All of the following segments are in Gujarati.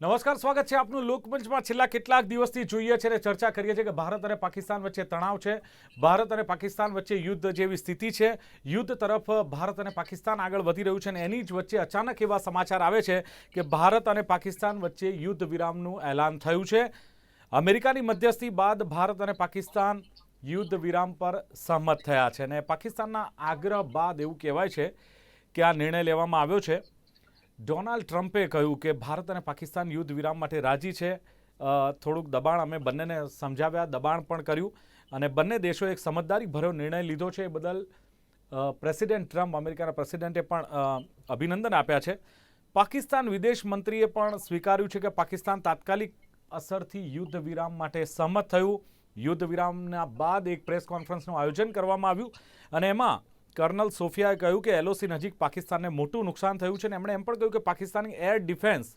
નમસ્કાર, સ્વાગત છે આપનું લોકમંચમાં. છેલ્લા કેટલાક દિવસથી જોઈએ છે અને ચર્ચા કરીએ છીએ કે ભારત અને પાકિસ્તાન વચ્ચે તણાવ છે. ભારત અને પાકિસ્તાન વચ્ચે યુદ્ધ જેવી સ્થિતિ છે. યુદ્ધ તરફ ભારત અને પાકિસ્તાન આગળ વધી રહ્યું છે અને એની જ વચ્ચે અચાનક એવા સમાચાર આવે છે કે ભારત અને પાકિસ્તાન વચ્ચે યુદ્ધ વિરામનું એલાન થયું છે. અમેરિકાની મધ્યસ્થી બાદ ભારત અને પાકિસ્તાન યુદ્ધ વિરામ પર સહમત થયા છે અને પાકિસ્તાનના આગ્રહ બાદ એવું કહેવાય છે કે આ નિર્ણય લેવામાં આવ્યો છે. ડોનાલ્ડ ટ્રમ્પે કહ્યું કે ભારત અને પાકિસ્તાન યુદ્ધ વિરામ માટે રાજી છે. થોડુંક દબાણ અમે બંનેને સમજાવ્યા, દબાણ પણ કર્યું અને બંને દેશોએ એક સમજદારી ભર્યો નિર્ણય લીધો છે એ બદલ પ્રેસિડેન્ટ ટ્રમ્પ, અમેરિકાના પ્રેસિડેન્ટે પણ અભિનંદન આપ્યા છે. પાકિસ્તાન વિદેશ મંત્રીએ પણ સ્વીકાર્યું છે કે પાકિસ્તાન તાત્કાલિક અસરથી યુદ્ધ વિરામ માટે સહમત થયું. યુદ્ધ વિરામના બાદ એક પ્રેસ કોન્ફરન્સનું આયોજન કરવામાં આવ્યું અને એમાં કર્નલ સોફિયાએ કહ્યું કે એલઓસી નજીક પાકિસ્તાનને મોટું નુકસાન થયું છે અને એમણે એમ પણ કહ્યું કે પાકિસ્તાનની એર ડિફેન્સ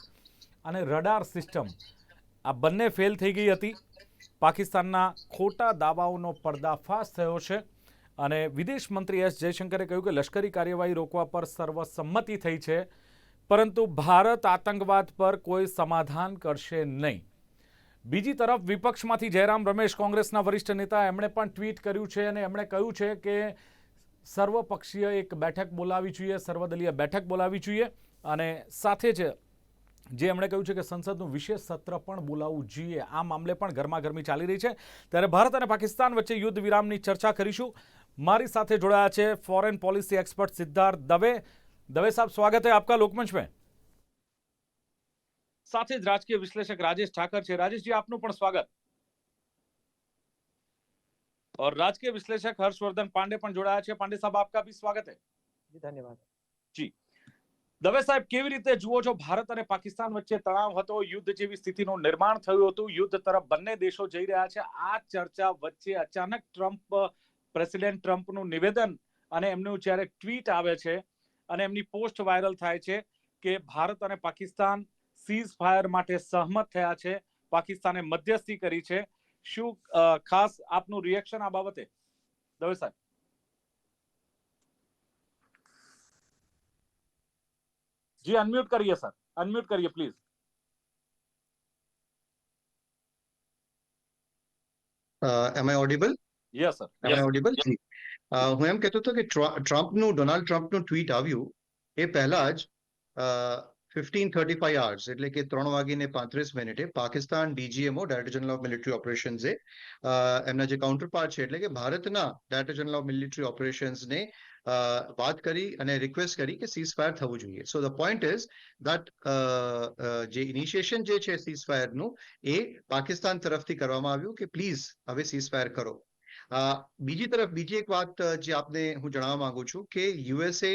અને રડાર સિસ્ટમ આ બંને ફેલ થઈ ગઈ હતી. પાકિસ્તાનના ખોટા દાવાઓનો પર્દાફાશ થયો છે અને વિદેશ મંત્રી એસ જયશંકરે કહ્યું કે લશ્કરી કાર્યવાહી રોકવા પર સર્વસંમતિ થઈ છે, પરંતુ ભારત આતંકવાદ પર કોઈ સમાધાન કરશે નહીં. બીજી તરફ વિપક્ષમાંથી જયરામ રમેશ કોંગ્રેસના વરિષ્ઠ નેતા એમણે પણ ટ્વીટ કર્યું છે અને એમણે કહ્યું છે કે સર્વપક્ષીય એક બેઠક બોલાવી જોઈએ, સર્વદલીય બેઠક બોલાવી જોઈએ અને સાથે જ જે એમણે કહ્યું છે કે સંસદનું વિશેષ સત્ર પણ બોલાવવું જોઈએ. આ મામલે પણ ગરમાગરમી ચાલી રહી છે. ત્યારે ભારત અને પાકિસ્તાન વચ્ચે યુદ્ધ વિરામની ચર્ચા કરીશું. મારી સાથે જોડાયા છે foreign policy expert Siddharth Dave. Dave સાહેબ, સ્વાગત હે આપકા લોકમંચ મેં સાથે જ રાજકીય વિશ્લેષક રાજેશ ઠાકર છે. રાજેશજી, આપનું પણ સ્વાગત. और राजकीय विश्लेषक हर्षवर्धन पांडे પણ જોડાયા છે પાંડે સાહેબ આપકા ભી સ્વાગત है જી ધન્યવાદ દવે સાહેબ કેવી રીતે જુઓ છો ભારત અને પાકિસ્તાન વચ્ચે તણાવ હતો યુદ્ધ જેવી સ્થિતિનું નિર્માણ થયું હતું યુદ્ધ તરફ બંને દેશો જઈ રહ્યા છે આ ચર્ચા વચ્ચે અચાનક ટ્રમ્પ પ્રેસિડેન્ટ ટ્રમ્પનું નિવેદન અને એમનું જ્યારે ટ્વીટ આવે છે અને એમની પોસ્ટ વાયરલ થાય છે કે ભારત અને પાકિસ્તાન સીઝ ફાયર માટે સહમત થયા છે પાકિસ્તાને મધ્યસ્થી કરી છે શું ખાસ આપનું રિએક્શન આ બાબતે? દવે સાહેબ. જી અનમ્યુટ કરીએ સર અનમ્યુટ કરીએ please am I audible yes sir am I audible હું એમ કહેતો હતો કે ટ્રમ્પનું ડોનાલ્ડ ટ્રમ્પનું ટ્વીટ આવ્યું એ પહેલા જ ફિફ્ટીન થર્ટી ફાઈવ આવર્સ એટલે કે ત્રણ વાગીને પાંત્રીસ મિનિટે Pakistan DGMO director general of military ઓપરેશન્સે એમના જે કાઉન્ટર પાર્ટ છે, એટલે કે ભારતના ડાયરેક્ટર જનરલ ઓફ મિલિટરી ઓપરેશન્સને વાત કરી અને રિક્વેસ્ટ કરી કે સીઝ ફાયર થવું જોઈએ. So the point is that જે ઇનિશિએશન જે છે સીઝ ફાયરનું એ પાકિસ્તાન તરફથી કરવામાં આવ્યું કે પ્લીઝ હવે સીઝ ફાયર કરો. બીજી તરફ બીજી એક વાત જે આપને હું જણાવવા માંગુ છું કે યુએસએ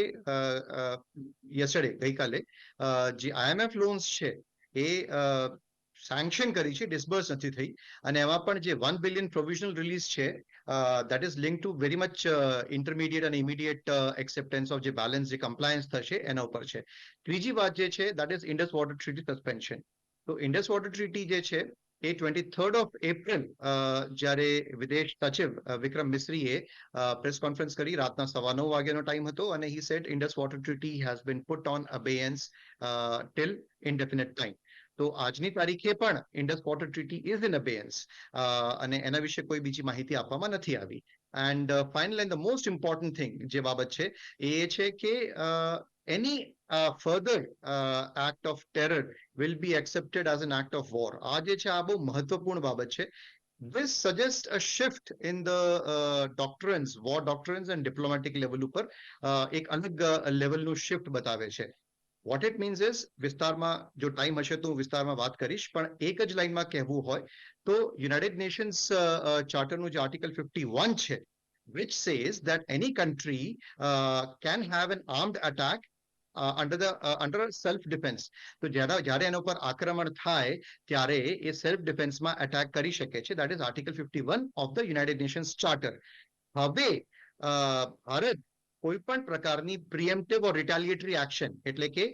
યસ્ટરડે ગઈકાલે જે આઈએમએફ લોન્સ છે એ સેન્કશન કરી છે, ડિસ્બર્સ નથી થઈ. અને એમાં પણ જે વન બિલિયન પ્રોવિઝનલ રિલીઝ છે that is link to very much intermediate અને ઇમિડિયેટ એક્સેપ્ટન્સ ઓફ જે બેલેન્સ જે કમ્પ્લાયન્સ થશે એના ઉપર છે. ત્રીજી વાત જે છે that is Indus water treaty suspension તો ઇન્ડસ વોટર ટ્રીટી જે છે એ ટ્વેન્ટી થર્ડ ઓફ એપ્રિલ જ્યારે વિદેશ સચિવ વિક્રમ મિશ્રીએ પ્રેસ કોન્ફરન્સ કરી, રાતના સવા નવ વાગ્યાનો ટાઈમ હતો અને he set Indus water treaty has been put on abeyance till indefinite time તો આજની તારીખે પણ Indus water treaty is in abeyance અને એના વિશે કોઈ બીજી માહિતી આપવામાં નથી આવી. And final and the most important thing જે બાબત છે એ છે કે એની uh, act of terror will be accepted as an act of war. આ જે છે આ બહુ મહત્વપૂર્ણ બાબત છે. This suggests a shift in the uh, doctrines, war doctrines and diplomatic level ઉપર uh, એક અલગ લેવલનું shift બતાવે છે. વોટ ઇટ મીન્સ ઇઝ વિસ્તારમાં જો ટાઈમ હશે તો હું વિસ્તારમાં વાત કરીશ પણ એક જ લાઈનમાં કહેવું હોય તો યુનાઇટેડ નેશન્સ ચાર્ટરનું જે આર્ટિકલ ફિફ્ટી વન છે which says that any country uh, can have an armed attack uh, the under self defence તો જ્યારે જ્યારે એના ઉપર આક્રમણ થાય ત્યારે એ સેલ્ફ ડિફેન્સમાં અટેક કરી શકે છે. That is article fifty one of the United Nations charter હવે ભારત કોઈ પણ પ્રકારની પ્રિએમ્પટિવ ઓર રિટાલિએટરી એક્શન એટલે કે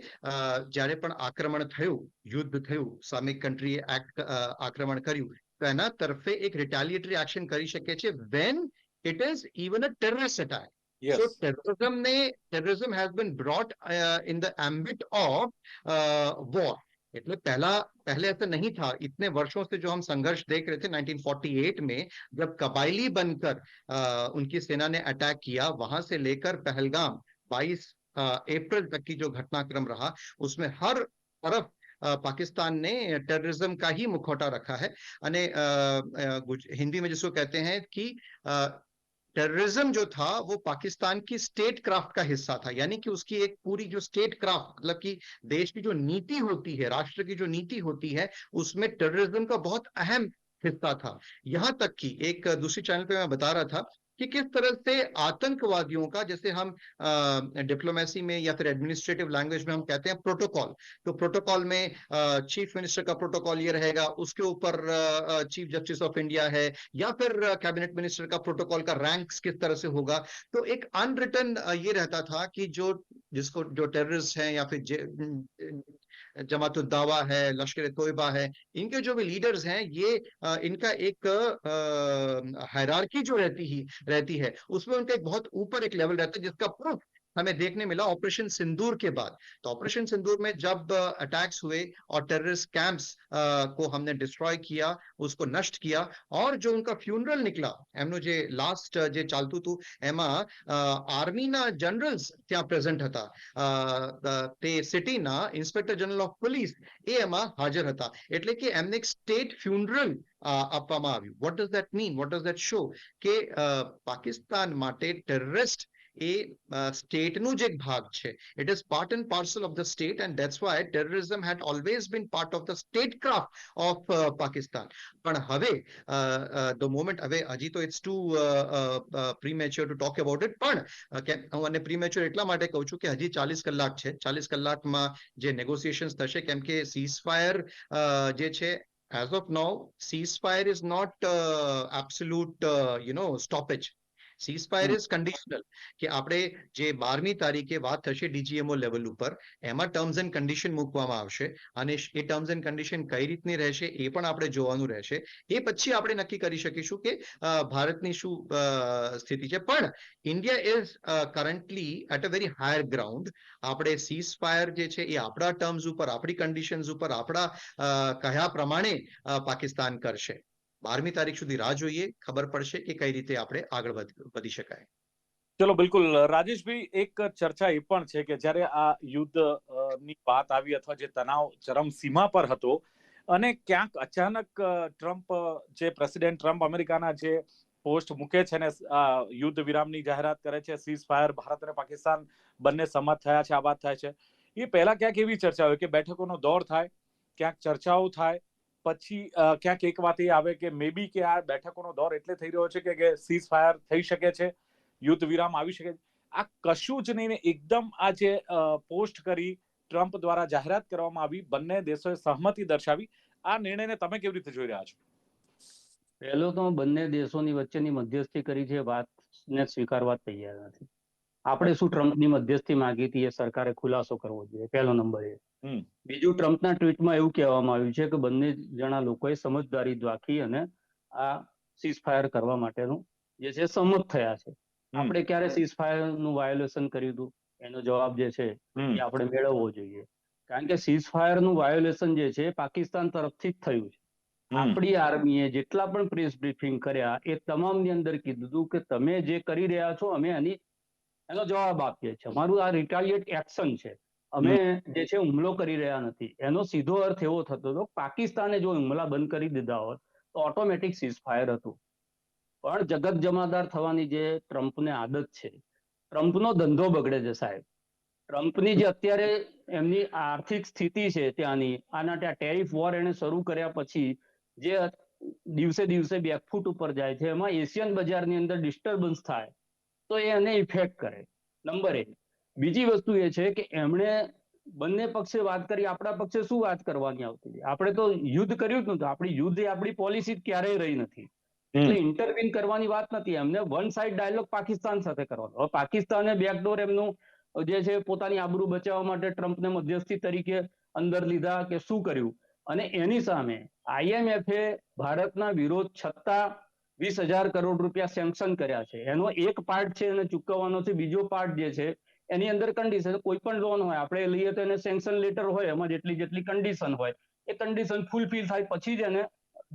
જ્યારે પણ આક્રમણ થયું યુદ્ધ થયું સામે કન્ટ્રીએ એક્ટ આક્રમણ કર્યું તો એના તરફે એક રિટાલિએટરી એક્શન કરી શકે છે. When it is even a terrorist Attack So terrorism ne terrorism has been brought uh, in the ambit of uh, war. એટલે पहला पहले ऐसा नहीं था इतने वर्षों से जो हम संघर्ष देख रहे थे 1948 में जब कबायली बनकर अ, उनकी सेना ने अटैक किया वहां से लेकर पहलगाम 22 अप्रैल तक की जो घटनाक्रम रहा उसमें हर तरफ अ, पाकिस्तान ने टेररिज्म का ही मुखौटा रखा है અને अ, अ, गुज- हिंदी में जिसको कहते हैं कि टेररिज्म जो था, वो पाकिस्तान की स्टेट क्राफ्ट का हिस्सा था। यानी कि उसकी एक पूरी जो स्टेट क्राफ्ट मतलब कि देश की जो नीति होती है, राष्ट्र की जो नीति होती है, उसमें टेररिज्म का बहुत अहम हिस्सा था। यहाँ तक कि एक दूसरी चैनल पे मैं बता रहा था कि किस तरह से आतंकवादियों का, जैसे हम डिप्लोमेसी में या फिर एडमिनिस्ट्रेटिव लैंग्वेज में हम कहते हैं प्रोटोकॉल तो प्रोटोकॉल में चीफ मिनिस्टर का प्रोटोकॉल ये रहेगा, उसके ऊपर चीफ जस्टिस ऑफ़ इंडिया है, या फिर कैबिनेट मिनिस्टर का प्रोटोकॉल का रैंक्स किस तरह से होगा. तो एक अनरिटन ये रहता था कि जो, जिसको, जो टेररिस्ट हैं या फिर जे- जमातुल दावा है, लश्कर तोयबा है, इनके जो भी लीडर्स हैं, ये इनका एक हैरारकी जो रहती ही, रहती है, उसमें उनका एक बहुत ऊपर एक लेवल रहता है, जिसका प्रूफ हमें देखने मिला ऑपरेशन सिंदूर के बाद तो ऑपरेशन सिंदूर में जब अटैक्स हुए और टेररिस्ट कैंप्स को हमने डिस्ट्रॉय किया उसको नष्ट किया और जो उनका फ्यूनरल निकला એમનું જે લાસ્ટ જે ચાલતું હતું એમાં આર્મીના જનરલ્સ ત્યાં પ્રેઝન્ટ હતા અ, અ, તે સિટીના ઇન્સ્પેક્ટર જનરલ ઓફ પોલીસ એ એમાં હાજર હતા એટલે કે એમને એક સ્ટેટ ફ્યુનરલ આપવામાં આવ્યું what does that mean what does that show કે અ, પાકિસ્તાન માટે ટેરરિસ્ટ એ સ્ટેટનું જ એક ભાગ છે. It is part and parcel of the state and that's why terrorism had always been part of the state craft of Pakistan. પણ હવે ધ મોમેન્ટ હવે હજી તો it's too premature to talk about it પણ હું અને પ્રીમેચ્યોર એટલા માટે કહું છું કે હજી ચાલીસ કલાક છે. ચાલીસ કલાકમાં જે નેગોસિએશન્સ થશે કેમ કે સીઝ ફાયર જે છે as of now ceasefire is not uh, absolute uh, you know ceasefire is conditional કે આપણે જે બારમી તારીખે વાત થશે ડીજીએમઓ લેવલ ઉપર એમાં ટર્મ્સ એન્ડ કન્ડિશન મૂકવામાં આવશે અને એ ટર્મ્સ એન્ડ કન્ડિશન કઈ રીતની રહેશે એ પણ આપણે જોવાનું રહેશે. એ પછી આપણે નક્કી કરી શકીશું કે ભારતની શું સ્થિતિ છે. પણ India is currently at a very higher ground આપણે સીઝ ફાયર જે છે એ આપણા ટર્મ્સ ઉપર આપણી કન્ડિશન્સ ઉપર આપણા અ, કહ્યા પ્રમાણે પાકિસ્તાન કરશે. બારમી તારીખ સુધી રાહ જોઈએ. ખબર પડશે કે કઈ રીતે આપણે આગળ વધ- શકાય. ચલો, બિલકુલ. રાજેશભાઈ, એક ચર્ચા એ પણ છે કે જ્યારે આ યુદ્ધની વાત આવી અથવા જે તણાવ, ચરમ સીમા પર હતો અને ક્યાંક અચાનક ટ્રમ્પ જે પ્રેસિડેન્ટ ટ્રમ્પ અમેરિકાના જે પોસ્ટ મૂકે છે ને યુદ્ધ વિરામની જાહેરાત કરે છે, સીઝ ફાયર, ભારત અને પાકિસ્તાન બંને સંમત થયા છે આ વાત થાય છે. એ પહેલા ક્યાંક એવી ચર્ચા હોય કે બેઠકોનો દોર થાય, ક્યાંક ચર્ચાઓ થાય પછી ક્યાંક એક વાત એ આવે કે મે કે આ બેઠકોનો દોર એટલે થઈ રહ્યો છે કે- સીઝ ફાયર થઈ શકે છે, યુદ્ધ વિરામ આવી શકે છે. આ કશું જ નહીં એકદમ આ જે પોસ્ટ કરી ટ્રમ્પ દ્વારા જાહેરાત કરવામાં આવી, બંને દેશોએ સહમતિ દર્શાવી. આ નિર્ણયને તમે કેવી રીતે જોઈ રહ્યા છો? પહેલો તો બંને દેશોની વચ્ચેની મધ્યસ્થી કરી છે વાતને સ્વીકારવા તૈયાર નથી. આપણે શું ટ્રમ્પની મધ્યસ્થી માંગી હતી એ સરકારે ખુલાસો કરવો જોઈએ? પહેલો નંબર એ. બીજું ટ્રમ્પના ટ્વીટમાં એવું કહેવામાં આવ્યું છે કે બંને જણા લોકોએ સમજદારી દાખવી અને આ સીઝ ફાયર કરવા માટેનું જે છે સંમત થયા છે. આપણે ક્યારે સીઝ ફાયરનું વાયોલેશન કર્યું હતું? એનો જવાબ જે છે. એ આપણે મેળવવો જોઈએ. કારણ કે સીઝ ફાયરનું વાયોલેશન જે છે પાકિસ્તાન તરફથી જ થયું છે. આપણી આર્મીએ જેટલા પણ પ્રેસ બ્રીફિંગ કર્યા એ તમામની અંદર કીધું કે તમે જે કરી રહ્યા છો અમે એની એનો જવાબ આપીએ છીએ. અમારું આ રિટાલિએટ એક્શન છે. અમે જે છે હુમલો કરી રહ્યા નથી. એનો સીધો અર્થ એવો થતો હતો પાકિસ્તાને જો હુમલા બંધ કરી દીધા હોત તો ઓટોમેટિક સીઝ ફાયર હતું. પણ જગત જમાદાર થવાની જે ટ્રમ્પને આદત છે ટ્રમ્પનો ધંધો બગડે છે સાહેબ. ટ્રમ્પની જે અત્યારે એમની આર્થિક સ્થિતિ છે ત્યાંની આના ત્યાં ટેરિફ વોર એને શરૂ કર્યા પછી જે દિવસે દિવસે બેકફૂટ ઉપર જાય છે એમાં એશિયન બજારની અંદર ડિસ્ટર્બન્સ થાય. તો એ એને ઇફેક્ટ કરે. નંબર એક. બીજી વસ્તુ એ છે કે એમણે બંને પક્ષે વાત કરી આપણા પક્ષે શું વાત કરવાની આવતી હતી? આપણે તો યુદ્ધ કર્યું જ નતું આપણી યુદ્ધ એ આપણી પોલિસી ક્યારેય રહી નથી. એટલે ઇન્ટરવીન કરવાની વાત નથી. એમને વન સાઇડ ડાયલોગ પાકિસ્તાન સાથે કરવાનો. હવે પાકિસ્તાને બેકડોર એમનું જે છે પોતાની આબરૂ બચાવવા માટે ટ્રમ્પને મધ્યસ્થી તરીકે અંદર લીધા કે શું કર્યું? અને એની સામે આઈએમએફે ભારતના વિરોધ છતાં વીસ હજાર કરોડ રૂપિયા સેન્કશન કર્યા છે. એનો એક પાર્ટ છે એને ચૂકવવાનો છે. બીજો પાર્ટ જે છે, એની અંદર કન્ડિશન કોઈ પણ લોન હોય, આપણે લઈએ તો એને સેન્કશન લેટર હોય, એમાં જેટલી જેટલી કન્ડિશન હોય, એ કન્ડિશન ફૂલફિલ થાય પછી જ એને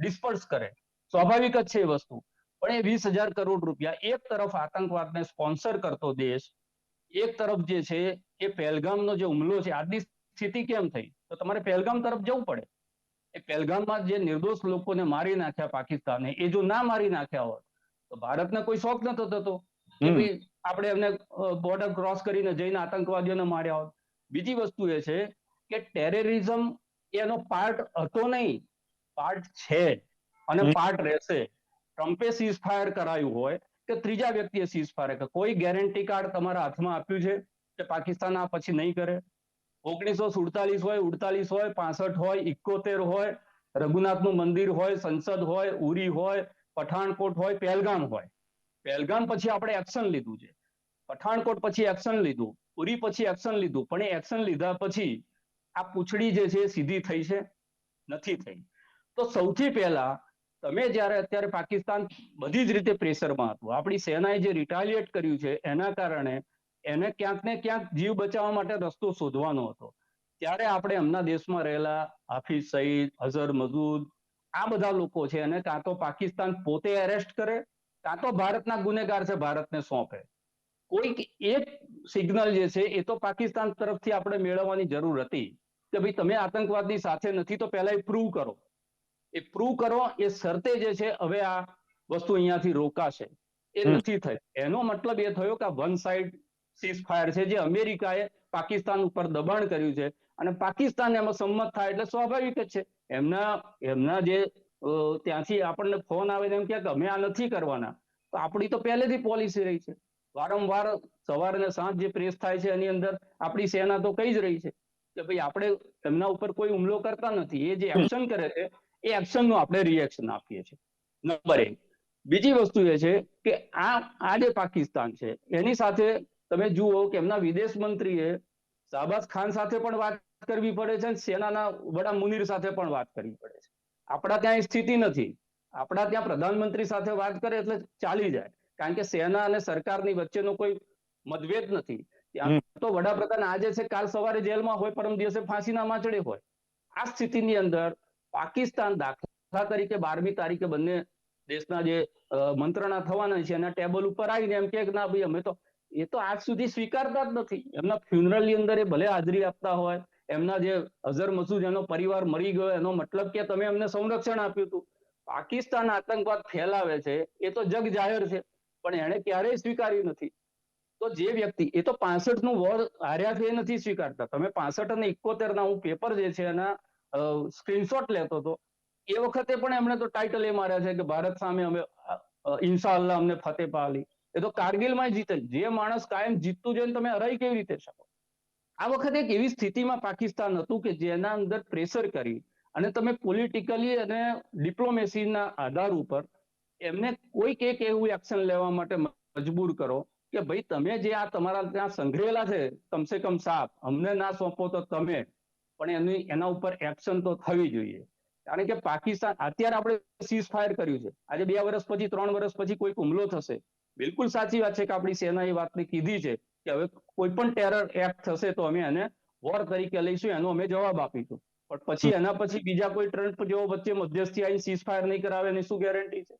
ડિસ્પર્સ કરે. સ્વાભાવિક જ છે એ વસ્તુ. પણ એ વીસ હજાર કરોડ રૂપિયા એક તરફ આતંકવાદને સ્પોન્સર કરતો દેશ, એક તરફ જે છે એ પહેલગામનો જે હુમલો છે, આજની સ્થિતિ કેમ થઈ? તો તમારે પહેલગામ તરફ જવું પડે. એ પહેલગામમાં જે નિર્દોષ લોકોને મારી નાખ્યા પાકિસ્તાને એ જો ના મારી નાખ્યા હોત તો ભારતને કોઈ શોખ નતો થતો આપણે એમને બોર્ડર ક્રોસ કરીને જઈને આતંકવાદીઓને માર્યા હોત. બીજી વસ્તુ એ છે કે ટેરરિઝમ એનો પાર્ટ હતો નહીં. પાર્ટ છે અને પાર્ટ રહેશે. ટ્રમ્પે સીઝ ફાયર કરાયું હોય કે ત્રીજા વ્યક્તિએ સીઝ ફાયર કોઈ ગેરંટી કાર્ડ તમારા હાથમાં આપ્યું છે કે પાકિસ્તાન આ પછી નહીં કરે? ઓગણીસો સુડતાલીસ હોય, ઉડતાલીસ હોય, પાસઠ હોય ઇકોતેર હોય, રઘુનાથનું મંદિર હોય, સંસદ હોય, ઉરી હોય, પઠાણકોટ હોય, પહેલગામ હોય. પહેલગામ પછી આપણે એક્શન લીધું છે. પઠાણકોટ પછી એક્શન લીધું, ઉરી પછી એક્શન લીધું, પણ એ એક્શન લીધા પછી આ પૂંછડી જે છે સીધી થઈ છે, નથી થઈ. તો સૌથી પહેલા તમે જ્યારે અત્યારે પાકિસ્તાન બધી જ રીતે પ્રેશરમાં હતું, આપણી સેનાએ જે રિટાલિએટ કર્યું છે, એના કારણે એને ક્યાંક ને ક્યાંક જીવ બચાવવા માટે રસ્તો શોધવાનો હતો. ત્યારે આપણે એમના દેશમાં રહેલા હાફિઝ સઈદ અઝહર મઝૂદ આ બધા લોકો છે એને કાં તો પાકિસ્તાન પોતે એરેસ્ટ કરે કાં તો ભારતના ગુનેગાર છે ભારતને સોંપે. કોઈક એક સિગ્નલ જે છે એ તો પાકિસ્તાન તરફથી આપણે મેળવવાની જરૂર હતી કે ભાઈ તમે આતંકવાદની સાથે નથી તો પહેલા એ પ્રૂવ કરો. એ પ્રૂવ કરો એ શરતે જે છે હવે આ વસ્તુ અહીંયાથી રોકાશે. એ નથી થઈ એનો મતલબ એ થયો કે વન સાઇડ સીઝ છે, જે અમેરિકાએ પાકિસ્તાન ઉપર દબાણ કર્યું છે. અને પાકિસ્તાન એમાં સંમત થાય એટલે સ્વાભાવિક જ છે. એમના એમના જે ત્યાંથી આપણને ફોન આવે એમ કે અમે આ નથી કરવાના. તો આપણી તો પહેલેથી પોલિસી રહી છે. વારંવાર સવાર અને સાંજ જે પ્રેસ થાય છે એની અંદર આપણી સેના તો કહી જ રહી છે કે ભાઈ આપણે એમના ઉપર કોઈ હુમલો કરતા નથી. એ જે એક્શન કરે છે, એ એક્શનનું આપણે રિએક્શન આપીએ છીએ. નંબર એક. બીજી વસ્તુ એ છે કે આ આ જે પાકિસ્તાન છે, એની સાથે તમે જુઓ કે એમના વિદેશ મંત્રીએ શાહબાઝ ખાન સાથે પણ વાત કરવી પડે છે અને સેનાના વડા મુનિર સાથે પણ વાત કરવી પડે છે. આપણા ત્યાં સ્થિતિ નથી. આપણા ત્યાં પ્રધાનમંત્રી સાથે વાત કરે એટલે ચાલી જાય. કારણ કે સેના અને સરકારની વચ્ચેનો કોઈ મતભેદ નથી. ત્યાં તો વડાપ્રધાન આજે છે કાલ સવારે જેલમાં હોય પરમ દિવસે ફાંસીના માચડે હોય. આ સ્થિતિની અંદર પાકિસ્તાન દાખલા તરીકે બારમી તારીખે બંને દેશના જે મંત્રણા થવાના છે એના ટેબલ ઉપર આવીને એમ કે ના ભાઈ અમે તો એ તો આજ સુધી સ્વીકારતા જ નથી. એમના ફ્યુનરલની અંદર એ ભલે હાજરી આપતા હોય, એમના જે અઝર મસૂદ, એનો પરિવાર મરી ગયો, એનો મતલબ કે તમે એમને સંરક્ષણ આપ્યું હતું. પાકિસ્તાન આતંકવાદ ફેલાવે છે, એ તો જગ જાહેર છે, પણ એણે ક્યારેય સ્વીકાર્યું નથી. તો જે વ્યક્તિ, એ તો પાસઠનું વોર હાર્યા છે એ નથી સ્વીકારતા. તમે પાસઠ અને ઇકોતેર ના હું પેપર જે છે એના સ્ક્રીનશોટ લેતો હતો, એ વખતે પણ એમણે તો ટાઇટલ એ માર્યા છે કે ભારત સામે અમે ઇન્શાઅલ્લાહ અમને ફતેહ પાલી એ તો કારગિલમાં જીતે જે માણસ કાયમ જીતતું જોઈને તમે હરાઈ કેવી રીતે શકો? આ વખતે એક એવી સ્થિતિમાં પાકિસ્તાન હતું કે જેના અંદર પ્રેશર કરી અને તમે પોલિટિકલી અને ડિપ્લોમેસીના આધાર ઉપર એમને કોઈક એક એવું એક્શન લેવા માટે મજબૂર કરો કે ભાઈ તમે જે આ તમારા ત્યાં સંઘરેલા છે, કમસે કમ સાપ, અમને ના સોંપો તો તમે, પણ એની, એના ઉપર એક્શન તો થવી જોઈએ. કારણ કે પાકિસ્તાન, અત્યારે આપણે સીઝ ફાયર કર્યું છે. આજે બે વર્ષ પછી, ત્રણ વર્ષ પછી કોઈક હુમલો થશે. બિલકુલ સાચી વાત છે કે આપણી સેના એ વાતને કીધી છે કે હવે કોઈ પણ ટેરર એક્ટ થશે તો અમે એને વોર તરીકે લઈશું એનો અમે જવાબ આપીશું. પણ પછી એના પછી બીજા કોઈ ટ્રમ્પ જેવો વચ્ચે મધ્યસ્થી આવીને સીઝ ફાયર નહીં કરાવે એની શું ગેરંટી છે?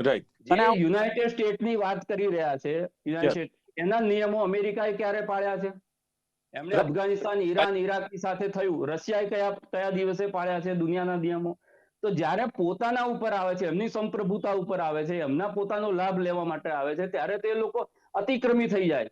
રાઈટ અને યુનાઇટેડ સ્ટેટની વાત કરી રહ્યા છે યુનાઇટેડ એના નિયમો અમેરિકાએ ક્યારે પાળ્યા છે? એમણે અફઘાનિસ્તાન ઈરાન ઈરાકની સાથે થયું. રશિયાએ કયા કયા દિવસે પાળ્યા છે દુનિયાના નિયમો? તો જ્યારે પોતાના ઉપર આવે છે, એમની સંપ્રભુતા ઉપર આવે છે, એમના પોતાનો લાભ લેવા માટે આવે છે, ત્યારે તે લોકો અતિક્રમી થઈ જાય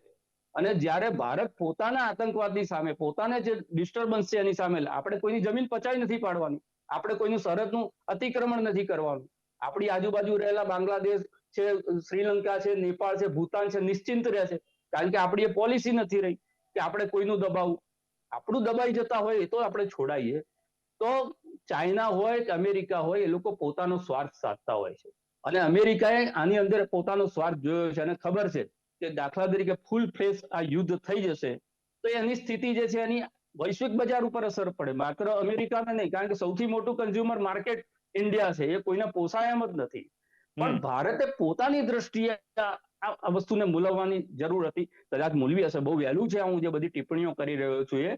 અને જ્યારે ભારત પોતાના આતંકવાદની સામે, પોતાને જે ડિસ્ટર્બન્સ છે એની સામે, આપણે કોઈની જમીન પચાવી નથી પાડવાની, આપણે કોઈનું સરહદનું અતિક્રમણ નથી કરવાનું. આપણી આજુબાજુ રહેલા બાંગ્લાદેશ છે, શ્રીલંકા છે, નેપાળ છે, ભૂતાન છે, નિશ્ચિંત રહે છે. કારણ કે આપણી એ પોલિસી નથી રહી કે આપણે કોઈનું દબાવવું. આપણું દબાઈ જતા હોય એ તો આપણે છોડાઈએ. તો ચાઇના હોય કે અમેરિકા હોય એ લોકો પોતાનો સ્વાર્થ સાધતા હોય છે. અને અમેરિકાએ આની અંદર પોતાનો સ્વાર્થ જોયો છે અને ખબર છે કે દાખલા તરીકે ફૂલ ફેસ આ યુદ્ધ થઈ જશે તો એની સ્થિતિ જે છે એની વૈશ્વિક બજાર ઉપર અસર પડે. માત્ર અમેરિકાને નહીં કારણ કે સૌથી મોટું કન્ઝ્યુમર માર્કેટ ઇન્ડિયા છે એ કોઈને પોસાય એમ જ નથી. પણ ભારતે પોતાની દ્રષ્ટિએ આ વસ્તુને મૂલવવાની જરૂર હતી. કદાચ મૂલવી હશે બહુ વહેલું છે હું જે બધી ટિપ્પણીઓ કરી રહ્યો છું એ.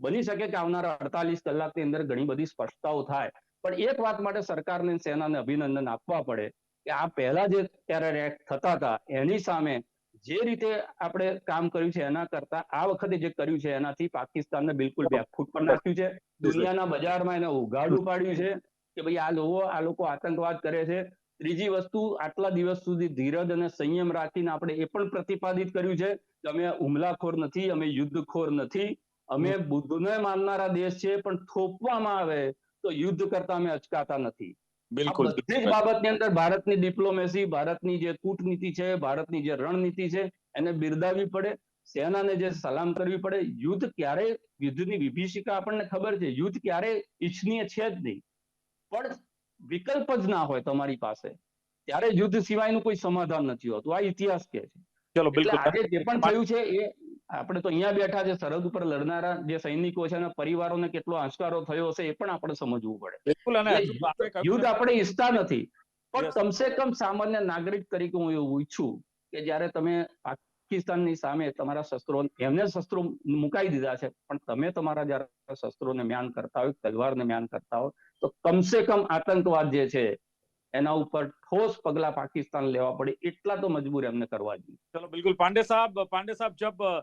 બની શકે કે આવનારા અડતાલીસ કલાકની અંદર ઘણી બધી સ્પષ્ટતાઓ થાય. પણ એક વાત માટે સરકારને, સેનાને અભિનંદન આપવા પડે કે આ પહેલા જે ટેરર એક્ટ થતા હતા, એની સામે જે રીતે આપણે કામ કર્યું છે એના કરતા આ વખતે જે કર્યું છે એનાથી પાકિસ્તાનને બિલકુલ બેકફૂટ પર નાખ્યું છે. દુનિયાના બજારમાં એને ઉઘાડું પાડ્યું છે કે ભાઈ આ લોકો આ લોકો આતંકવાદ કરે છે. ત્રીજી વસ્તુ, આટલા દિવસ સુધી ધીરજ અને સંયમ રાખીને આપણે એ પણ પ્રતિપાદિત કર્યું છે કે અમે હુમલાખોર નથી, અમે યુદ્ધખોર નથી. અમે બુદ્ધને માનનારા દેશ છે પણ થોપવામાં આવે તો યુદ્ધ કરતા અમે અચકાતા નથી. બિલકુલ. બધી જ બાબતની અંદર ભારતની ડિપ્લોમેસી ભારતની જે કૂટનીતિ છે ભારતની જે રણનીતિ છે એને બિરદાવવી પડે સેનાને જે સલામ કરવી પડે. યુદ્ધ ક્યારે યુદ્ધની વિભીષિકા આપણને ખબર છે યુદ્ધ ક્યારે ઈચ્છનીય છે જ નહીં. પણ વિકલ્પ જ ના હોય તમારી પાસે. ત્યારે યુદ્ધ સિવાયનું કોઈ સમાધાન નથી હોતું. આ ઇતિહાસ કે છે. ચલો બિલકુલ. આજે જે પણ થયું છે એ આપણે તો અહીંયા બેઠા છે સરહદ ઉપર લડનારા જે સૈનિકો છે અને પરિવારોને કેટલો આંચકારો થયો હશે એ પણ આપણે સમજવું પડે. બિલકુલ અને યુદ્ધ આપણે ઈચ્છતા નથી. પણ કમસે કમ સામાન્ય નાગરિક તરીકે હું એવું ઈચ્છું કે જ્યારે તમે પાકિસ્તાનની સામે તમારા શસ્ત્રો એમને શસ્ત્રો મુકાઈ દીધા છે પણ તમે તમારા જયારે શસ્ત્રોને મ્યાન કરતા હોય તલવારને મ્યાન કરતા હોય તો કમસે કમ આતંકવાદ જે છે એના ઉપર ઠોસ પગલા પાકિસ્તાન લેવા પડે એટલા તો મજબૂર એમને કરવા જોઈએ चलो बिल्कुल पांडे साहब पांडे साहब जब अ,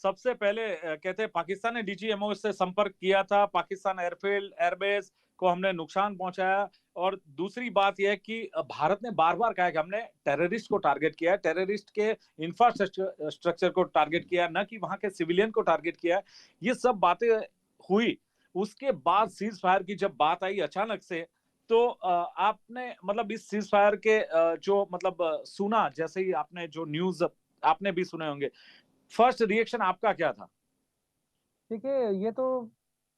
सबसे पहले अ, कहते हैं पाकिस्तान ने डीजीएमओ से संपर्क किया था पाकिस्तान एयरफील्ड एयरबेस को हमने नुकसान पहुंचाया और दूसरी बात यह है कि अ, भारत ने बार बार कहा है कि हमने टेररिस्ट को टारगेट किया है टेररिस्ट के इंफ्रास्ट्रक्चर स्ट्रक्चर को टारगेट किया है न कि वहां के सिविलियन को टारगेट किया है ये सब बातें हुई उसके बाद सीज फायर की जब बात आई अचानक से तो आपने मतलब इस सीज फायर के जो मतलब सुना, जैसे ही आपने जो न्यूज़ आपने भी सुने होंगे फ़र्स्ट रिएक्शन आपका क्या था? देखिए, ये तो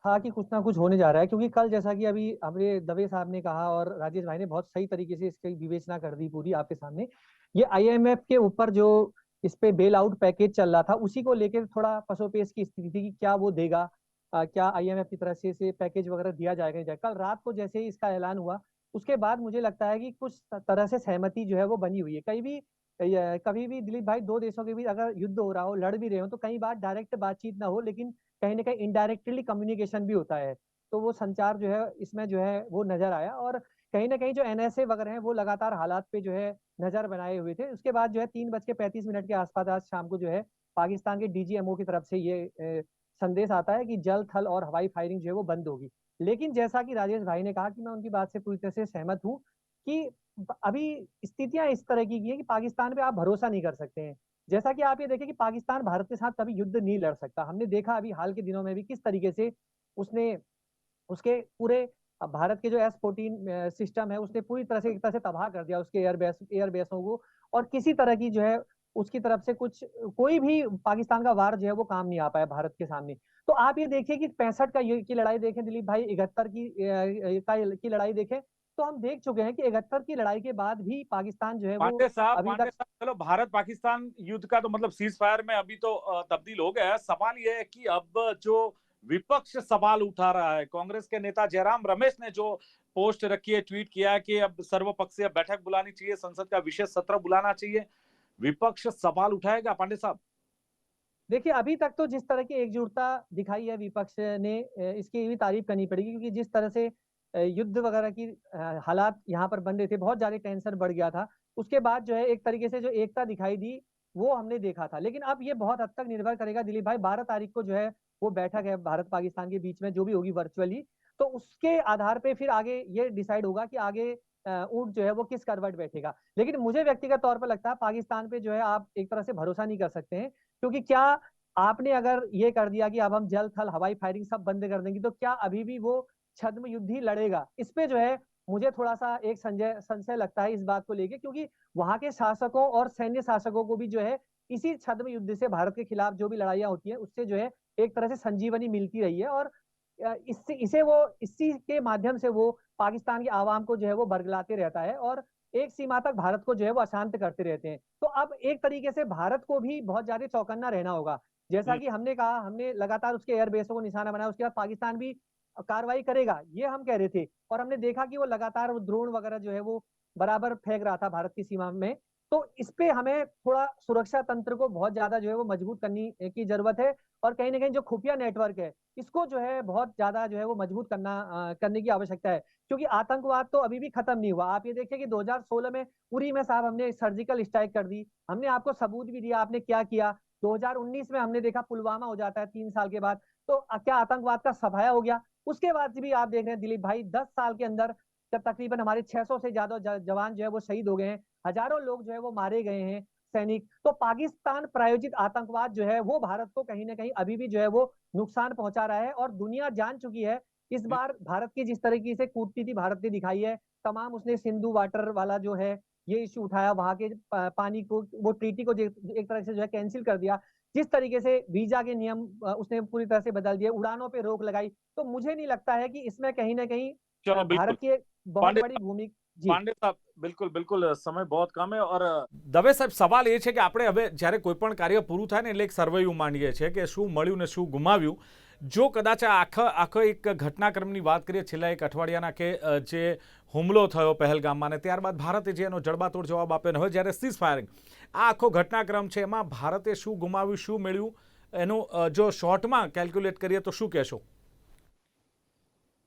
था कि कुछ ना कुछ होने जा रहा है, क्योंकि कल जैसा कि अभी हमने, दवे साहब ने कहा और राजेश भाई ने बहुत सही तरीके से इसकी विवेचना कर दी पूरी आपके सामने। ये आईएमएफ के ऊपर जो इस पे बेल आउट पैकेज चल रहा था, उसी को लेकर थोड़ा पसोपेश की स्थिति थी कि क्या वो देगा। क्या आईएमएफ की तरफ़ से, पैकेज वगैरह दिया जाएगा कल रात को जैसे ही इसका ऐलान हुआ उसके बाद मुझे लगता है कि कुछ तरह से सहमति जो है वो बनी हुई है। कहीं भी कभी भी दिलीप भाई दो देशों के बीच अगर युद्ध हो रहा हो लड़ भी रहे हो तो कई बार डायरेक्ट बातचीत ना हो लेकिन कहीं ना कहीं इनडायरेक्टली कम्युनिकेशन भी होता है। तो वो संचार जो है इसमें जो है वो नज़र आया और कहीं ना कहीं जो एनएसए वगैरह हैं वो लगातार हालात पे जो है नज़र बनाए हुए थे। उसके बाद जो है तीन बज के पैंतीस मिनट के आसपास आज शाम को जो है पाकिस्तान के डीजीएमओ की तरफ़ से ये संदेश आता है कि जल थल और हवाई फायरिंग जो है वो बंद होगी। लेकिन जैसा कि राजेश भाई ने कहा कि मैं उनकी बात से पूरी तरह से सहमत हूँ कि अभी स्थितियाँ इस तरह की है कि पाकिस्तान पे आप भरोसा नहीं कर सकते हैं। जैसा कि आप ये देखें कि पाकिस्तान भारत के साथ कभी युद्ध नहीं लड़ सकता। हमने देखा अभी हाल के दिनों में भी किस तरीके से उसने, उसके पूरे भारत के जो एस फोर्टीन सिस्टम है, उसने पूरी तरह से एक तरह से तबाह कर दिया उसके एयरबेस एयरबेसों को। और किसी तरह की जो है उसकी तरफ़ से कुछ कोई भी पाकिस्तान का वार जो है वो काम नहीं आ पाया भारत के सामने। तो आप ये देखिए कि पैंसठ का की लड़ाई देखें दिलीप भाई इकहत्तर की का की लड़ाई देखें तो हम देख चुके हैं कि इकहत्तर की लड़ाई के बाद भी पाकिस्तान जो है वो साहब अभी तक- चलो भारत पाकिस्तान युद्ध का तो मतलब सीज फायर में अभी तो तब्दील हो गया है। सवाल ये है कि अब जो विपक्ष सवाल उठा रहा है कांग्रेस के नेता जयराम रमेश ने जो पोस्ट रखी है ट्वीट किया है कि अब सर्वपक्षीय बैठक बुलानी चाहिए संसद का विशेष सत्र बुलाना चाहिए विपक्ष सवाल उठाएगा पांडे साहब? देखिए, अभी तक तो जिस तरह की एकजुटता दिखाई है विपक्ष ने इसकी भी तारीफ़ करनी पड़ेगी क्योंकि जिस तरह से युद्ध वगैरह की हालात यहाँ पर बन रहे थे, बहुत ज़्यादा टेंशन बढ़ गया था। उसके बाद जो है, एक तरीके से जो एकता दिखाई दी, वो हमने देखा था। लेकिन अब ये बहुत हद तक निर्भर करेगा, दिलीप भाई, बारह तारीख को जो है, वो बैठक है भारत पाकिस्तान के बीच में, जो भी होगी वर्चुअली तो उसके आधार पे फिर आगे ये डिसाइड होगा कि आगे ऊँट जो है वो किस करवट बैठेगा? लेकिन मुझे व्यक्तिगत तौर पर लगता है पाकिस्तान पे जो है आप एक तरह से भरोसा नहीं कर सकते हैं, क्योंकि क्या आपने अगर ये कर दिया कि अब हम जल, थल, हवाई फायरिंग सब बंद कर देंगे तो क्या अभी भी वो छद्म युद्ध ही लड़ेगा? इस पे जो है मुझे थोड़ा सा एक संजय, संशय लगता है इस बात को लेके, क्योंकि वहाँ के शासकों और सैन्य शासकों को भी जो है इसी छद्म युद्ध से भारत के खिलाफ जो भी लड़ाइयाँ होती है, उससे जो है एक तरह से संजीवनी मिलती रही है और इससे, इसे वो, इसी के माध्यम से वो पाकिस्तान की आवाम को जो है वो बरगलाते रहता है और एक सीमा तक भारत को जो है वो अशांत करते रहते हैं। तो अब एक तरीके से भारत को भी बहुत ज़्यादा चौकन्ना रहना होगा। जैसा। कि हमने कहा हमने लगातार उसके एयरबेसों को निशाना बनाया उसके बाद पाकिस्तान भी कार्रवाई करेगा ये हम कह रहे थे। और हमने देखा कि वो लगातार वो ड्रोन वगैरह जो है वो बराबर फेंक रहा था भारत की सीमा में। तो इस पे हमें थोड़ा सुरक्षा तंत्र को बहुत ज़्यादा जो है वो मज़बूत करनी की ज़रूरत है। और कहीं ना कहीं जो खुफिया नेटवर्क है, इसको जो है बहुत ज़्यादा जो है वो मज़बूत करना करने की आवश्यकता है। क्योंकि आतंकवाद तो अभी भी खत्म नहीं हुआ। आप ये देखिए कि 2016 में उरी में साहब हमने सर्जिकल स्ट्राइक कर दी। हमने आपको सबूत भी दिया, आपने क्या किया? 2019 में हमने देखा पुलवामा हो जाता है तीन साल के बाद। तो क्या आतंकवाद का सफाया हो गया? उसके बाद भी आप देख रहे हैं दिलीप भाई, दस साल के अंदर तक तकरीबन हमारे 600 से ज़्यादा जवान जो है वो शहीद हो गए हैं। हज़ारों लोग जो है वो मारे गए हैं सैनिक। तो पाकिस्तान प्रायोजित आतंकवाद जो है वो भारत को कहीं ना कहीं अभी भी जो है वो नुकसान पहुँचा रहा है और दुनिया जान चुकी है। इस बार भारत की जिस तरीके से कूटनीति भारत ने दिखाई है तमाम उसने सिंधु वाटर वाला जो है ये इश्यू उठाया वहाँ के पानी को वो ट्रीटी को एक तरह से जो है कैंसिल कर दिया। जिस तरीके से वीज़ा के नियम उसने पूरी तरह से बदल दिए उड़ानों पे रोक लगाई। तो मुझे नहीं लगता है कि इसमें कहीं ना कहीं भारत की बहुत पांडे बड़ी भूमिका जी પાંડે સાહેબ બિલકુલ બિલકુલ સમય બહુ કમ है और દવે સાહેબ સવાલ એ છે કે આપણે હવે જ્યારે કોઈ પણ કાર્ય પૂરું થાય ને એટલે એક સર્વેયું માંડીએ છીએ કે શું મળ્યું ને શું ગુમાવ્યું જો કદાચ આ આખા આખો એક ઘટનાક્રમની વાત કરીએ છેલ્લા એક અઠવાડિયાના કે અ, જે હુમલો થયો પહેલગામમાં ને ત્યારબાદ ભારતે જે એનો જડબાતોડ જવાબ આપ્યો ને હવે જ્યારે સીઝ ફાયરિંગ આ આખો ઘટનાક્રમ છે એમાં ભારતે શું ગુમાવ્યું શું મેળવ્યું એનું અ, જો શોર્ટમાં કેલ્ક્યુલેટ કરીએ તો શું કહેશો अ,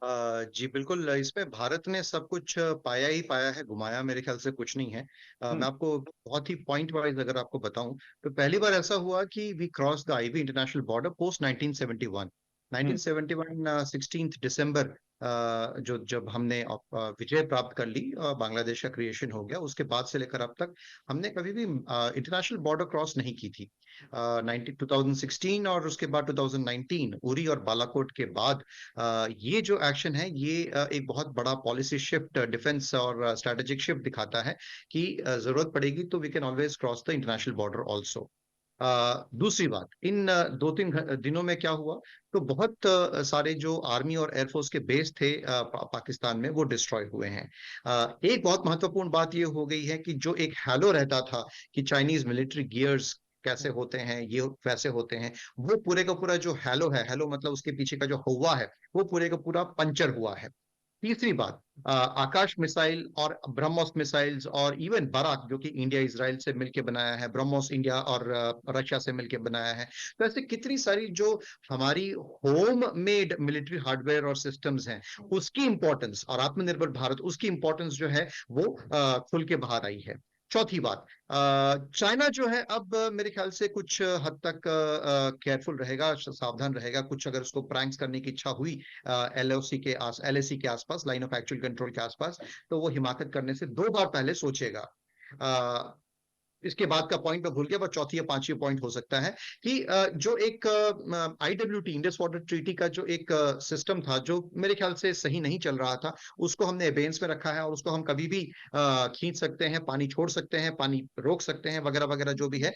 जी बिल्कुल इस पे भारत ने सब कुछ पाया ही पाया है घुमाया मेरे ख्याल से कुछ नहीं है अ, हम्म। मैं आपको बहुत ही पॉइंट वाइज अगर आपको बताऊँ तो पहली बार ऐसा हुआ कि we cross the IB international border post 1971 1971 sixteenth दिसंबर जो जब हमने विजय प्राप्त कर ली बांग्लादेश का क्रिएशन हो गया उसके बाद से लेकर अब तक हमने कभी भी इंटरनेशनल बॉर्डर क्रॉस नहीं की थी। नाइनटीन 2016 और उसके बाद 2019 उरी और बालाकोट के बाद अ, ये जो एक्शन है ये एक बहुत बड़ा पॉलिसी शिफ्ट डिफेंस और स्ट्रेटेजिक शिफ्ट दिखाता है कि ज़रूरत पड़ेगी तो we can always cross the international border also दूसरी बात इन दो तीन दिनों में क्या हुआ? तो बहुत सारे जो आर्मी और एयरफोर्स के बेस थे पा, पाकिस्तान में वो डिस्ट्रॉय हुए हैं। एक बहुत महत्वपूर्ण बात ये हो गई है कि जो एक हैलो रहता था कि चाइनीज़ मिलिट्री गियर्स कैसे होते हैं ये वैसे होते हैं वो पूरे का पूरा जो हैलो है हैलो मतलब उसके पीछे का जो हवा है वो पूरे का पूरा पंचर हुआ है। तीसरी बात आकाश मिसाइल और ब्रह्मोस मिसाइल्स और इवन बराक जो कि इंडिया इसराइल से मिलकर बनाया है, ब्रह्मोस इंडिया और रशिया से मिलकर बनाया है। तो ऐसे कितनी सारी जो हमारी होम मेड मिलिट्री हार्डवेयर और सिस्टम्स हैं, उसकी इंपॉर्टेंस और आत्मनिर्भर भारत, उसकी इंपॉर्टेंस जो है, वो खुल के बाहर आई है। चौथी बात चाइना जो है अब मेरे ख्याल से कुछ हद तक केयरफुल रहेगा सावधान रहेगा। कुछ अगर उसको प्रैंक्स करने की इच्छा हुई एल के आस एल के आसपास, लाइन ऑफ़ एक्चुअल कंट्रोल के आसपास तो वो हिमाकत करने से दो बार पहले सोचेगा। इसके बाद का पॉइंट मैं भूल गया, पर चौथी या पांचवी पॉइंट हो सकता है कि जो एक आईडब्ल्यूटी इंडस वाटर ट्रीटी का जो एक सिस्टम था, जो मेरे ख्याल से सही नहीं चल रहा था, उसको हमने एबेंस में रखा है और उसको हम कभी भी खींच सकते हैं, पानी छोड़ सकते हैं, पानी रोक सकते हैं, वगैरह वगैरह जो भी है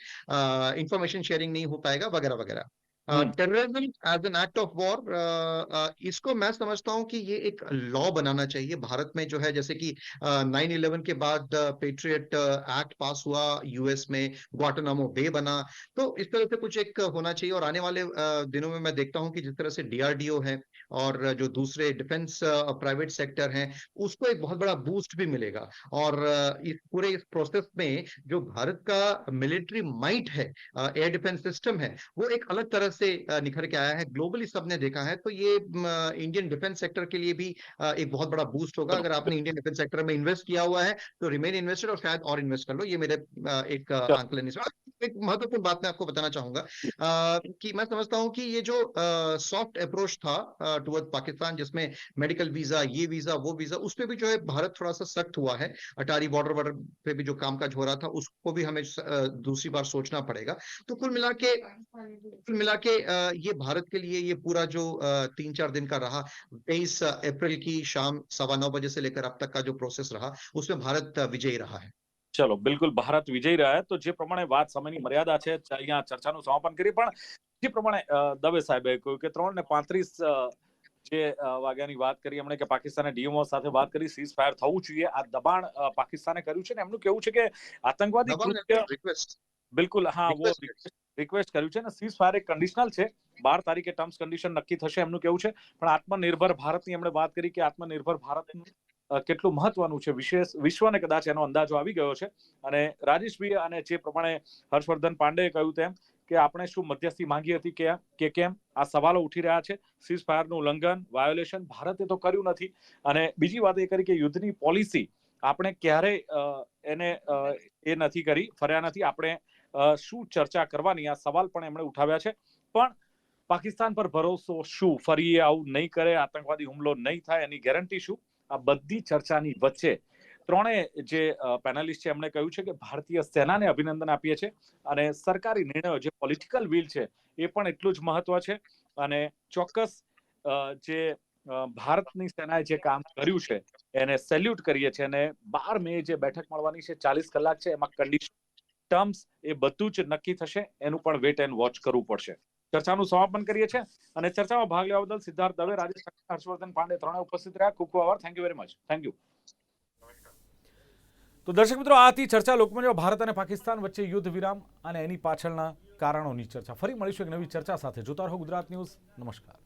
इंफॉर्मेशन शेयरिंग नहीं हो पाएगा, वगैरह वगैरह। Terrorism as an act of war इसको मैं समझता हूँ कि ये एक लॉ बनाना चाहिए। भारत में जो है जैसे कि नाइन uh, इलेवन के बाद पेट्रियट एक्ट पास हुआ यूएस में ग्वाटानामो बे बना। तो इस तरह से कुछ एक होना चाहिए और आने वाले अ, दिनों में मैं देखता हूँ कि जिस तरह से डीआरडीओ है और जो दूसरे डिफेंस प्राइवेट सेक्टर हैं उसको एक बहुत बड़ा बूस्ट भी मिलेगा। और अ, इस पूरे इस प्रोसेस में जो भारत का मिलिट्री माइट है एयर डिफेंस सिस्टम है वो एक अलग तरह से निखर के आया है ग्लोबली सबने देखा है तो ये इंडियन डिफेंस सेक्टर के लिए भी एक बहुत बड़ा बूस्ट होगा। अगर आपने इंडियन डिफेंस सेक्टर में इन्वेस्ट किया हुआ है तो रिमेन इन्वेस्टेड और शायद और इन्वेस्ट कर लो। ये मेरे एक आंकलन एक महत्वपूर्ण बात मैं आपको बताना चाहूँगा। कि मैं समझता हूँ कि ये जो सॉफ्ट अप्रोच था टुवर्ड पाकिस्तान, जिसमें मेडिकल वीज़ा ये वीज़ा वो वीज़ा उस पे भी जो है भारत थोड़ा सा सख्त हुआ है। अटारी बॉर्डर बॉर्डर पे भी जो कामकाज हो रहा था, उसको भी हमें दूसरी बार सोचना पड़ेगा। तो कुल मिला के, कुल मिला के ये भारत के लिए ये पूरा जो तीन चार दिन का रहा, तेईस अप्रैल की शाम सवा नौ बजे से लेकर अब तक का जो प्रोसेस रहा, उसमें भारत विजयी रहा है। ચલો બિલકુલ ભારત વિજય રહ્યા તો જે પ્રમાણે વાત સમયની મર્યાદા છે અહીંયા ચર્ચાનું સમાપન કરી પણ જે પ્રમાણે દવે સાહેબે કહ્યું કે ત્રણ ને પાંત્રીસ જે વાગ્યાની વાત કરી એમણે કે પાકિસ્તાને ડીએમઓ સાથે વાત કરી સીઝ ફાયર થવું જોઈએ આ દબાણ પાકિસ્તાને કર્યું છે ને એમનું કેવું છે કે આતંકવાદી કૃત્ય બિલકુલ હા વો રિક્વેસ્ટ કર્યું છે ને સીઝ ફાયર એક કન્ડિશનલ છે બાર તારીખે ટર્મ્સ કન્ડિશન નક્કી થશે એમનું કેવું છે પણ આત્મનિર્ભર ભારતની એમણે વાત કરી કે આત્મનિર્ભર ભારતનું કેટલું મહત્વનું છે વિશેષ વિશ્વને કદાચ એનો અંદાજો આવી ગયો છે. અને રાજેશભાઈ અને જે પ્રમાણે હર્ષવર્ધન પાંડેએ કહ્યું તેમ કે આપણે શું મધ્યસ્થી માંગી હતી કે કે કેમ? આ સવાલો ઉઠી રહ્યા છે. સીઝ ફાયરનું ઉલ્લંઘન વાયોલેશન ભારતે તો કર્યું નથી. અને બીજી વાત એ કરી કે યુદ્ધની પોલિસી આપણે ક્યારેય અ, એને એ નથી કરી ફર્યા નથી. આપણે શું ચર્ચા કરવાની? આ સવાલ પણ એમણે ઉઠાવ્યા છે. પણ પાકિસ્તાન પર ભરોસો શું? ફરી આવું નહીં કરે આતંકવાદી હુમલો નહીં થાય એની ગેરંટી શું? આ બધી ચર્ચાની વચ્ચે ત્રણેય જે પેનલિસ્ટ છે, એમણે કહ્યું છે કે ભારતીય સેનાને અભિનંદન આપીએ છે અને સરકારી નિર્ણયો, જે પોલિટિકલ વિલ છે, એ પણ એટલું જ મહત્વ છે અને ચોક્કસ જે ભારતની સેનાએ જે કામ કર્યું છે, એને સેલ્યુટ કરીએ છીએ અને બાર મે જે બેઠક મળવાની છે, ચાલીસ કલાક છે, એમાં કન્ડિશન ટર્મ્સ એ બધું જ નક્કી થશે, એનું પણ વેટ એન્ડ વોચ કરવું પડશે. ચર્ચાનું સમાપન કરીએ છીએ અને ચર્ચામાં ભાગ લેવા બદલ સિદ્ધાર્થ દવે, રાજેશ હર્ષવર્ધન પાંડે ત્રણે ઉપસ્થિત રહ્યા. ખૂબ ખૂબ આભાર. Thank you very much thank you તો દર્શક મિત્રો આ હતી ચર્ચા લોકમંચમાં ભારત અને પાકિસ્તાન વચ્ચે યુદ્ધ વિરામ અને એની પાછળના કારણોની ચર્ચા. ફરી મળીશું એક નવી ચર્ચા સાથે. જોતા રહો ગુજરાત ન્યૂઝ. નમસ્કાર.